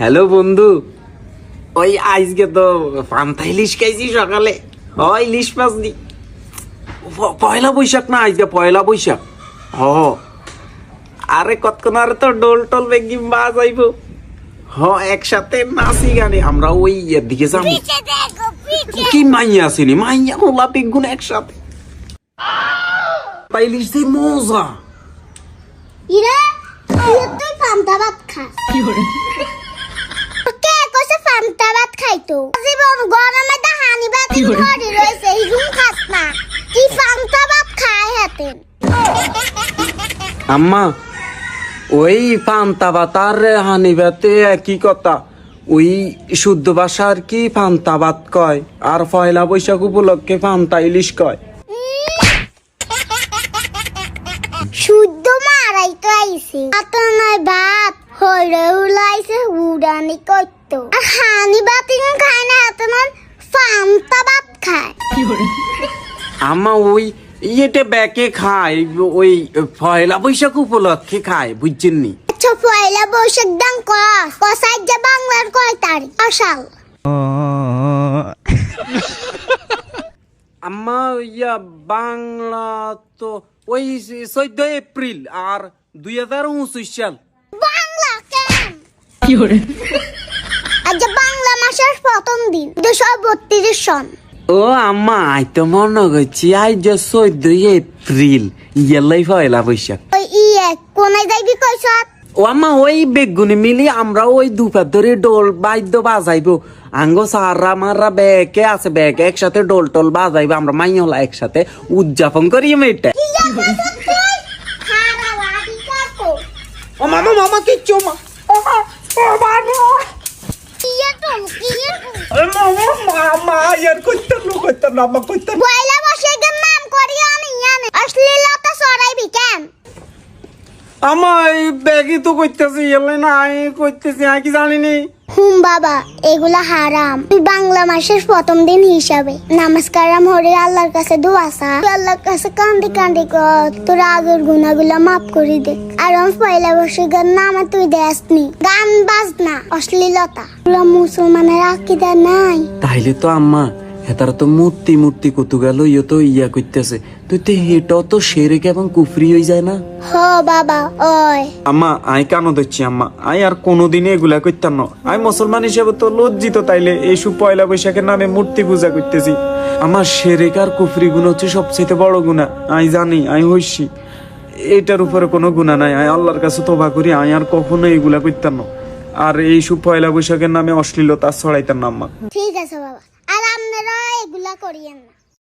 Hello বন্ধু। ওই আজকে তো পান্তা ইলিশ খাইছি সকালে। ওই লিশ মাস দি পয়লা বৈশাখ না আজকে পয়লা বৈশাখ। হ। আরে কতক্ষণ আরে তো ডোল টোল বেগি বা যাইবো হ একসাথে নাচি গানে আমরা ওই দিকে যাব। কি মাইয়া আসিনি মাইয়া মোলা বেগুন একসাথে। পাইলিশ দি মজা। ইরে তুই পান্তা ভাত খাস কি করে ভাত জীবন গরমে হানি ভাত ঘরে রয়েছে ইগুন খাস না। কি পান্তা ভাত খায় হাতেন আম্মা ওই পান্তা বাতার হানিবাতে একই কথা। ওই শুদ্ধ ভাষার কি পান্তা ভাত কয়? আর পয়লা বৈশাখ উপলক্ষে পান্তা ইলিশ কয়? শুদ্ধ মারাই তো আইছে। আতনায় ভাত হইরে উলাইছে উড়ানি করতো আর হানি ইগুন খায় না আতনার পান্তা ভাত খায়। আম্মা ওই ইয়েতে ব্যাকে খায় ওই পয়লা বৈশাখ উপলক্ষে খায় বুঝছেন নি আচ্ছা পয়লা বৈশাখ দাম কস কসাই যে বাংলার কয় তারিখ? অসাল আম্মা ইয়া বাংলা তো ওই চোদ্দ এপ্রিল আর দুই হাজার উনত্রিশ সাল। বাংলা কেন? আজ বাংলা মাসের প্রথম দিন দুশো বত্রিশ সন ও আম্মা আই তো মনে করছি আই যে চোদ্দ এপ্রিল ইয়েলাই পয়লা বৈশাখ। ওই ইয়ে কোনায় যাইবি কইস ও আম্মা ওই বেগুনি মিলি আমরা ওই দুপার ধরে ডোল বাদ্য বাজাইবো। আঙ্গো সারা মারা ব্যাকে আছে ব্যাকে একসাথে ডোল টোল বাজাইবো আমরা মাইহলা একসাথে উদযাপন করি মেয়েটা ও মামা মামা কিচ্ছু মা ও মা। ইয়ার করতাম না করতাম না আম্মা করতাম পয়লা বৈশাখের নাম করি আমি জানি অশ্লীলতা সরাইবি কেন আমার এই ব্যাগই তো করতেছি এলাই না আমি করতেছি আমি কি জানিনি? হুম বাবা এগুলা হারাম। তুই বাংলা মাসের প্রথম দিন হিসাবে হরে আল্লাহর কাছে দোয়া চা। তুই আল্লাহর কাছে কান্দি কান্দি কর। তোর আগের গুনাগুলা মাফ করে দে। আর আমি পয়লা বৈশাখের নামে তুই দেসনি। গান বাজনা অশ্লীলতা। পুরো মুসলমানের আকিদা নাই। তাইলে তো আম্মা হেতারা তো মূর্তি মূর্তি কত গেল ইয়ে তো ইয়া করতেছে তুই তো হেটাও তো সেরে এবং কুফরি হয়ে যায় না। হ বাবা ওই। আম্মা আই কেন দিচ্ছি আম্মা। আই আর এগুলা করতাম না। আমি মুসলমান হিসেবে তো লজ্জিত তাইলে এইসব পয়লা বৈশাখের নামে মূর্তি পূজা করতেছি আমার সেরেক আর কুফরি গুণ হচ্ছে সবচেয়ে বড় গুণা। আমি জানি আমি হইছি। এটার উপরে কোনো গুণা নাই। আমি আল্লাহর কাছে তোবা করি আমি আর কখনো এগুলা করতাম না। আর এইসব পয়লা বৈশাখের নামে অশ্লীলতা ছড়াইতাম না ঠিক আছে বাবা। আর আপনারা এগুলা করিয়েন না